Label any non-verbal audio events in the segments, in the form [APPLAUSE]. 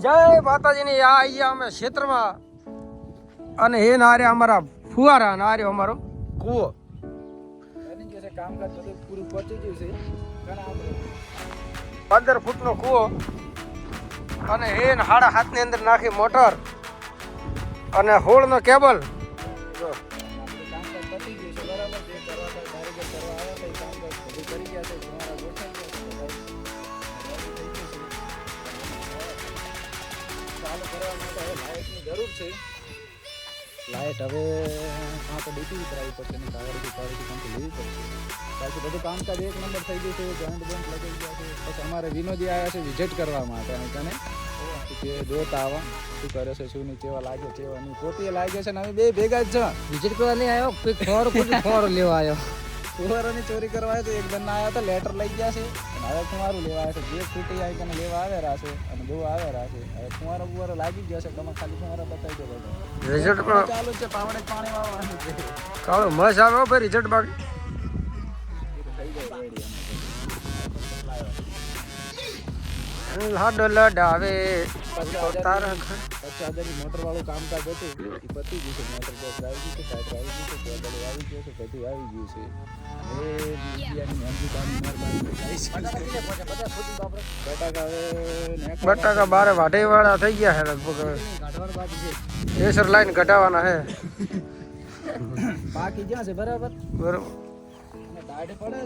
જય માતાજીની, આ અહીંયા અમે ક્ષેત્રમાં. અને એ નારે અમારા ફુવારા નારે અમારો કૂવો. પંદર ફૂટનો કૂવો. અને એ હાડા હાથની અંદર નાખી મોટર. અને હોળનો કેબલ. ચાલુ કરવા માટે હવે લાઇટની જરૂર છે. લાઇટ હવે કાં તો ડીપી કરાવવી પડશે ને કાગળથી કાગળથી કાંથી લેવી પડશે. બાકી બધું કામકાજ એક નંબર થઈ ગયું છે જોઈન્ટ બોન્ટ લગાવી ગયા છે. પછી અમારે વિનોદી આવ્યા છે વિઝિટ કરવા માટે અને તને. કે જોત આવા શું કરે છે, શું નહીં, કેવા લાગે, કેવા નહીં. પોતે લાગે છે ને અમે બે ભેગા જ છે. વિઝિટ કરવા નહીં આવ્યો ફોર કોઈ લેવા આવ્યો. ફુવારોની ચોરી કરવા આવ્યો તો એક જણ આવ્યા હતા લેટર લઈ ગયા છે. અને હવે કુંવારું લેવા આવ્યા છે. જે ખૂટી આવી તને લેવા આવ્યા છે અને બહુ આવ્યા છે. હવે કુંવારો ફુવારો લાગી ગયો છે. તમે ખાલી કુંવારો બતાવી દો રિઝલ્ટ પણ ચાલુ છે. પાવડે પાણી વાળવાનું છે. કાળો મસ આવે હો ભાઈ રિઝલ્ટ બાકી. લાડો લડાવે તારા મોટર વાળું કામકાજ હતું. એ પતી ગયું છે મોટર બોક્સ આવી ગયું છે આવી ગયું છે કેબલ આવી ગયું છે બધું આવી ગયું છે. બટાકા બારે વાઢે વાળા થઈ ગયા છે લગભગ છે. પ્રેશર લાઈન કઢાવવાના છે. બાકી જ્યાં છે બરાબર? બરોબર. અને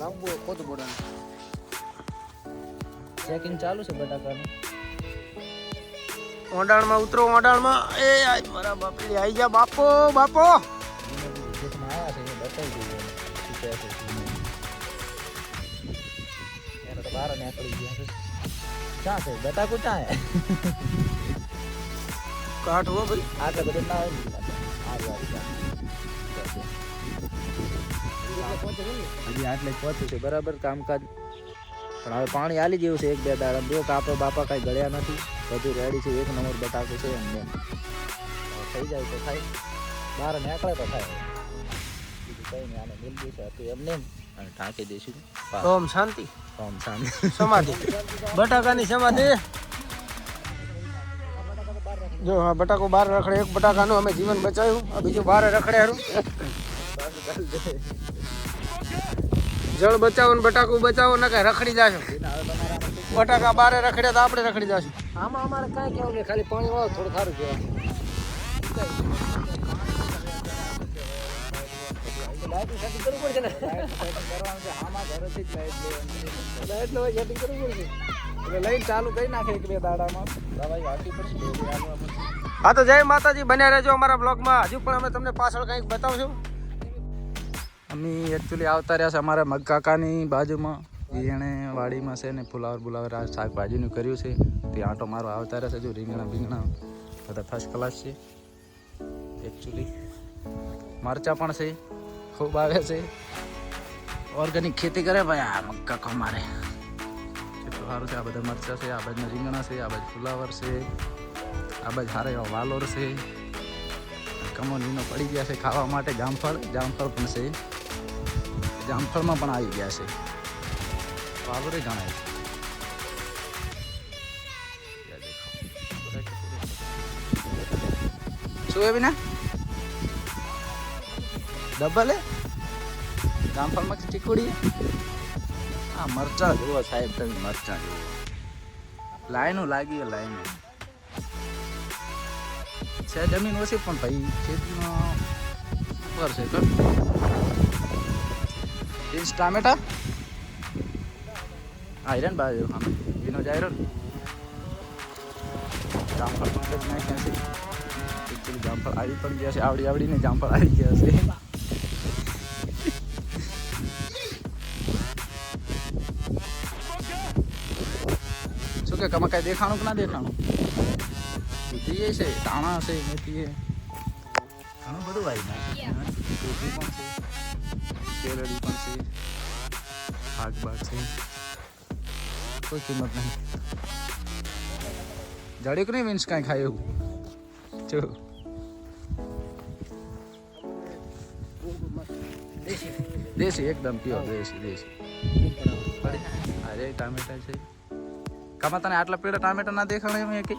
દાઢ પડે છે ચેકિંગ ચાલુ છે બટાકાનું. ઓંડાણમાં ઉતરો ઓંડાણમાં. એ આજ મારા બાપડી આઈ જા બાપો બાપો. બહાર નીકળી ગયા છે. ક્યાં છે? બટાકું ક્યાં હે કાઢવો ભાઈ. આટલે બધું ના આવી સારું હજી આટલે પહોંચ્યું છે બરાબર કામકાજ. પણ હવે પાણી આલી ગયું છે એક બે દાડા. જો કાપો બાપા કાંઈ ગળ્યા નથી. બધું રેડી છે. એક નંબર બટાકો છે એમને થઈ જાય તો થાય. બહાર નીકળે તો થાય. બીજું કંઈ નહીં. આને મિલ છે. હતું એમને એમ. અને ઢાંકી દઈશું. ઓમ શાંતિ. ઓમ શાંતિ. સમાધિ. બટાકાની સમાધિ. જો હા બટાકો બહાર રખડે. એક બટાકાનું અમે જીવન બચાવ્યું. આ બીજું બહાર રખડે હારું. જળ બચાવો ને બટાકું બચાવો ને કઈ રખડી જાશો. બટાકા બારે રખડ્યા તો આપણે રખડી જાશું. આમાં અમારે કાંઈ કેવું નહીં ખાલી પાણી વાળો થોડું સારું કહેવાય લઈને ચાલુ કરી નાખે એક બે દાડામાં હા તો જય માતાજી. બન્યા રહેજો અમારા બ્લોગમાં હજુ પણ અમે તમને પાછળ કંઈક બતાવશું. અમે એકચ્યુઅલી આવતા રહ્યા છે અમારા મગકાકાની બાજુમાં. એણે વાડીમાં છે ને ફુલાવર બુલાવર આ શાકભાજીનું કર્યું છે. તે આંટો મારો આવતા રહ્યા છે, જો રીંગણા બીંગણા બધા ફર્સ્ટ ક્લાસ છે. એકચ્યુઅલી મરચા પણ છે, ખૂબ આવે છે. ઓર્ગેનિક ખેતી કરે ભાઈ આ મગ કાકા મારે કેટલું સારું છે, આ બધા મરચા છે, આ બાજુ રીંગણા છે, આ બાજુ ફુલાવર છે, આ બાજુ સારા એવા વાલોર છે. કમો લીનો પડી ગયા છે ખાવા માટે. જામફળ જામફળ પણ છે. જામફળમાં પણ આવી ગયા છે. વાલોરે જણાય છે. શું એ વિના? ડબલ? હે જામફળમાં ચીકુડી આ મરચા જુઓ સાહેબ, તમે મરચા જુઓ. લાઈનો લાગી લાઈનો. છે જમીન ઓછી પણ ભાઈ ખેતીમાં ઉપર છે કર બાજુ આમ વિનો આયરન જામફળ પણ જ નાખ્યા છે એકચ્યુઅલી જામફળ આવી પણ ગયા છે આવડી આવડીને જામફળ આવી ગયા છે શું કે કમાં કાંઈ દેખાણું કે ના દેખાણું પીએ છે દાણા છે મેથી એ ઘણું બધું આવી નાખ્યું પણ છે કેરડી પણ છે. ભાગ બાગ છે. કોઈ કિંમત નહીં. જાડ્યું કે નહીં મીન્સ કાંઈ ખાય એવું? જો. દેશી. એકદમ પ્યોર દેશી દેશી. અરે, ટામેટા છે. કામાં તને આટલા પેડા ટામેટા ના દેખાડે એમ કઈ?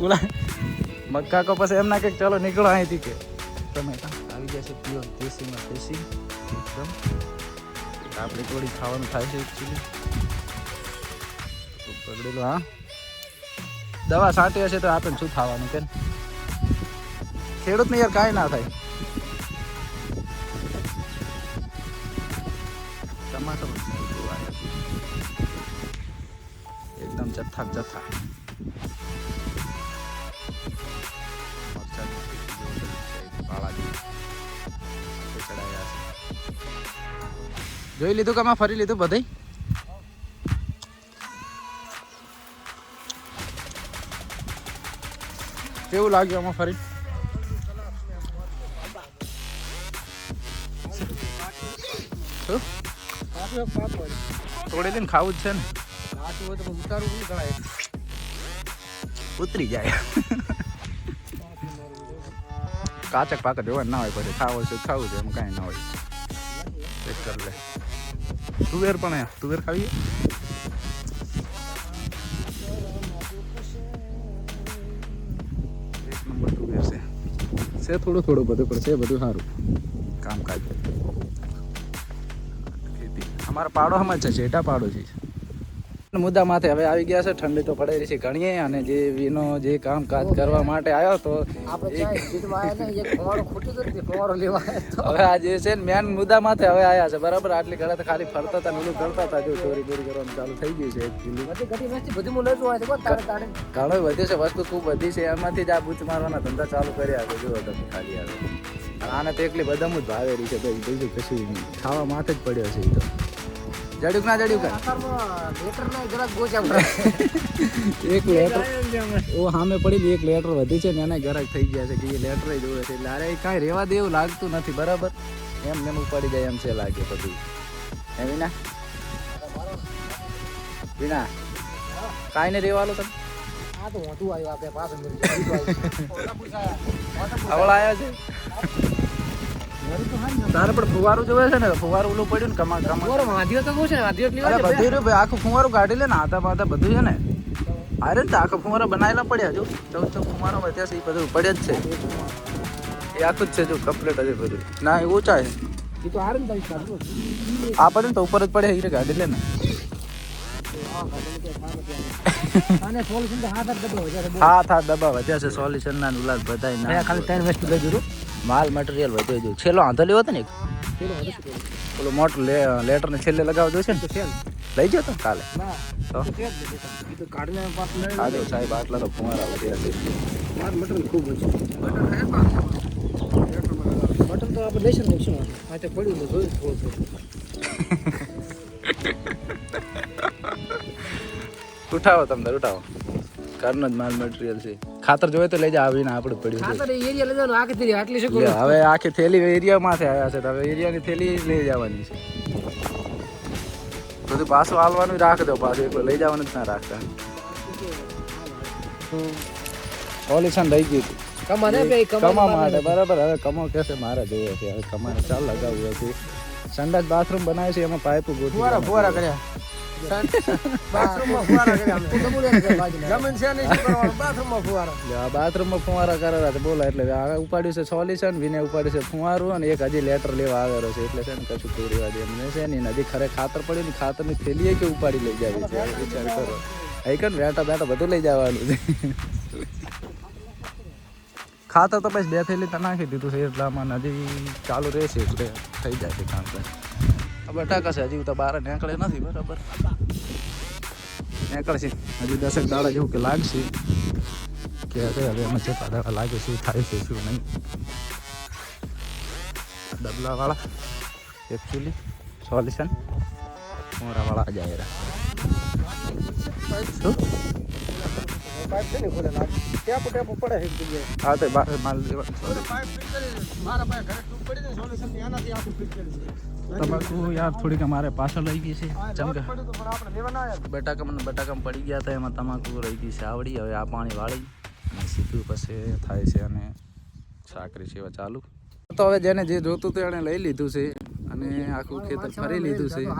ઓલા [LAUGHS] મક્કા કો પછી એમના કંઈક, ચલો નીકળો અહીંથી કે. ટમેટા આવી ગયા છે પ્યોર દેશીમાં, દેશી એકદમ. આપણે થોડી ખાવાનું થાય છે એકચ્યુઅલી પકડેલું, હા. દવા છાંટી હશે તો આપણે શું ખાવાનું કે? ખેડૂતને યાર કાંઈ ના થાય. ટમાટો એકદમ જથ્થા જથ્થા જોઈ લીધું કે આમાં ફરી લીધું બધે કેવું લાગ્યું આમાં ફરી? થોડે દઈને ખાવું જ છે ને. ઉતરી જાય. કાચક પાક જોવા ના હોય, પછી ખાવું છે ખાવું છે, એમ કાંઈ ના હોય. ટેસ્ટ કરી લે. તુવેર પણ હે. તુવેર ખાવી એક નંબર તુવેર છે. છે થોડું થોડું બધું પણ છે બધું સારું. કામકાજ. ખેતી. અમારા પાડો હમણાં છે જેટા પાડો છે. મુદ્દા માથે હવે આવી ગયા છે. ઠંડી તો પડે છે ઘણીએ અને જે વિનો જે કામકાજ કરવા માટે આવ્યો તો હવે આ જે છે ને મેન મુદ્દા માથે હવે આવ્યા છે. બરાબર? આટલી ઘડા તો ખાલી ફરતા હતા ઓલું કરતા હતા. જો ચોરી ચોરી કરવાનું ચાલુ થઈ ગયું છે ઘણું વધ્યું છે. વસ્તુ ખૂબ વધી છે. એમાંથી જ આ બૂચ મારવાના ધંધા ચાલુ કર્યા છે. જો તમે ખાલી આવે આને તો એકલી બદામ જ ભાવેલી છે. ભાઈ બીજું કશું નહીં. ખાવા માથે જ પડ્યો છે એ તો. જડ્યું ના જડ્યું કે એક લેટર. ઓ સામે પડી એક લેટર વધી છે ને એને ગરાક થઈ ગયા છે કે એ લેટર જોવે છે. એટલે અરે કાંઈ રહેવા દેવું લાગતું નથી બરાબર? એમ નેમ પડી જાય એમ છે લાગે બધું. એમ વિના? વિના કાંઈ ને રહેવાલો તમે? આ તો મોટું આવ્યું આપણે પાછળ મળી ગયું. આવડા [LAUGHS] આવ્યા છે? તારે પણ ફુવારું જોવે છે ને? ફુવારું ઓલું પડ્યું ને કમા કમા ફુવારો વાંધ્યો તો કહું છે? ને વાંધ્યો એટલી વાર બધું રહ્યું. ભાઈ આખું ફુવારું કાઢી લે ને આતા પાતા બધું છે ને. અરે ને આખો ફુવારો બનાવેલા પડ્યા જો. ચૌદ ચૌદ ફુવારો વધ્યા છે એ બધું પડ્યા જ છે. એ આખું જ છે જો કમ્પ્લીટ હજી બધું. ના એ ઊંચા છે. એ તો ને તારી આ પડે ને તો ઉપર જ પડે એ કાઢી લે ને. હા થા વધ્યા છે સોલ્યુશન ના ઉલાદ બધાય ના ખાલી ત્રણ વસ્તુ લઈ માલ મટીરિયલ વધ્યો જો છેલ્લો આંધો લેવો હતો ને પેલો મોટો લેટર ને છેલ્લે લગાવજો છે ને? તો. લઈ જતો તો કાલે. તો? તો તો. જો સાહેબ આટલા તો ફુવારા વધ્યા છે. મટન ખૂબ મટન તો આપણે લેશન શું આ તો પડ્યું તો જોયું થોડું થોડું ઉઠાવો તમને ઉઠાવો. ઘરનો જ માલ મટીરિયલ છે. ખાતર જોઈએ તો લઈ જા આવીને આપણે પડ્યું છે. ખાતર એરિયા લઈ જવાનું આખી થેલી આટલી શું કરું? હવે આખી થેલી એરિયામાંથી આવ્યા છે હવે એરિયાની થેલી લઈ જવાની છે. બધું પાછું હાલવાનું રાખ દો પાછું એકલું લઈ જવાનું જ ના રાખતા. પોલ્યુશન રહી ગયું હતું કમા માટે બરાબર હવે કમો કેસે મારે જોઈએ છે હવે કમાને ચાલ લગાવવું છે. સંડાસ બાથરૂમ બનાવ્યું છે એમાં પાઇપ ગોઠવી ફુવારા ફુવારા કર્યા. બાથરૂમમાં ફુવારા કરેલા બોલા એટલે આ ઉપાડ્યું છે સોલ્યુશન વિને ઉપાડ્યું છે ફુવારું અને એક હજી લેટર લેવા આવેલો છે. એટલે છે ને કશું કોઈ રહેવા દે એમને છે ને હજી ખરે ખાતર પડ્યું ને ખાતરની થેલીએ કે ઉપાડી લઈ જવી છે? વિચાર કરો. અહીં કર બેઠા બેઠા બધું લઈ જવાનું છે. ખાતર તો પછી બે થેલી તો નાખી દીધું છે એટલે આમાં હજી ચાલુ રહેશે એટલે થઈ જાય છે કામ. બટાકા છે, હજી તો બહાર નીકળે નથી, બરાબર. નીકળશે હજી દસેક દાડા જેવું કે લાગશે. કે હવે હવે એમાં જેટલા દાડા લાગે શું થાય છે, શું નહીં. ડબલાવાળા એકચ્યુઅલી સોલ્યુશન. મોરાવાળા જ આવ્યા શું? પાઇપ છે ને ખોલે ટેપ ટેપ પડે એક જગ્યાએ. હા તો બહાર માલ પાઇપ ફિટ કરી મારા પાસે ઘરે ટ્યુબ પડી ને સોલ્યુશન એનાથી આખું ફિટ કરી છે તમાકુ યાર થોડીક અમારે પાછળ રહી ગઈ છે જેમ કે પડ્યું તો પણ આપણે લેવા ના આવ્યા બટાકામાં પડી ગયા હતા એમાં તમાકુ રહી ગઈ છે આવડી. હવે આ પાણી વાળી અને સીધું પછી થાય છે અને સાકરી સેવા ચાલુ. તો હવે જેને જે જોતું હતું એણે લઈ લીધું છે. અને આખું ખેતર ફરી લીધું છે. [LAUGHS]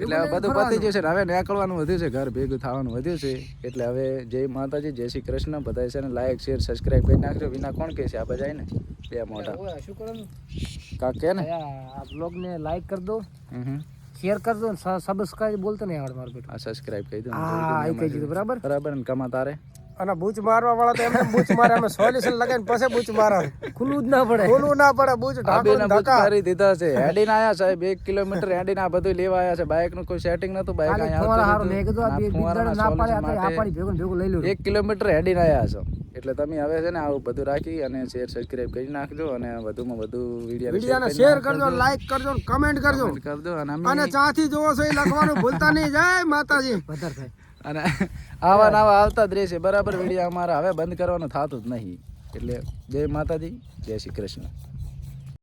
એટલે હવે બધું પતી ગયું છે ને હવે નીકળવાનું વધ્યું છે ઘર ભેગું થવાનું વધ્યું છે. એટલે હવે જય માતાજી જય શ્રી કૃષ્ણ. બધા છે ને લાઈક શેર સબસ્ક્રાઈબ કરી નાખજો. વિના કોણ કહે છે? આ બધા ને? બે મોટા શું કરવાનું કાક કે ને? આ બ્લોગ ને લાઈક કરી દો. શેર કરજો દો સબસ્ક્રાઇબ બોલતો નહીં આવડે મારું બેટું. આ સબસ્ક્રાઈબ કરી દો હા એ કહી દીધું બરાબર? બરાબર ને કમા તારે અને બૂચ મારવા વાળા તો એમને બૂચ મારે? અમે સોલ્યુશન લગાવીને પછી બૂચ મારે ખુલ્લું જ ના પડે. ખુલ્લું ના પડે બૂચ આ ધક્કા કરી દીધા છે. હેડીને આયા સાહેબ એક કિલોમીટર હેડીને આ બધું લેવા આયા છે. બાઇકનું કોઈ સેટિંગ નતું બાઇક આયા ફુવારા હારું મેં કીધું આ બે હતું. ના, પાડે આ તો solution આ પાડી ભેગું ભેગું લઈ લઉં એક કિલોમીટર હેડીને આયા છો. એટલે તમે હવે છે ને આવું બધું રાખી અને શેર સબસ્ક્રાઇબ કરી નાખજો અને વધુમાં વધુ વીડિયો વિડીયોને શેર કરજો લાઈક કરજો કમેન્ટ કરજો. કરજો અને ચાથી જોવો છો એ લખવાનું ભૂલતા નહીં. જાય માતાજી. વધારે થાય અને આવા ને આવા આવતા જ રહેશે બરાબર વીડિયો અમારા હવે બંધ કરવાનું થતું જ નહીં. એટલે જય માતાજી જય શ્રી કૃષ્ણ.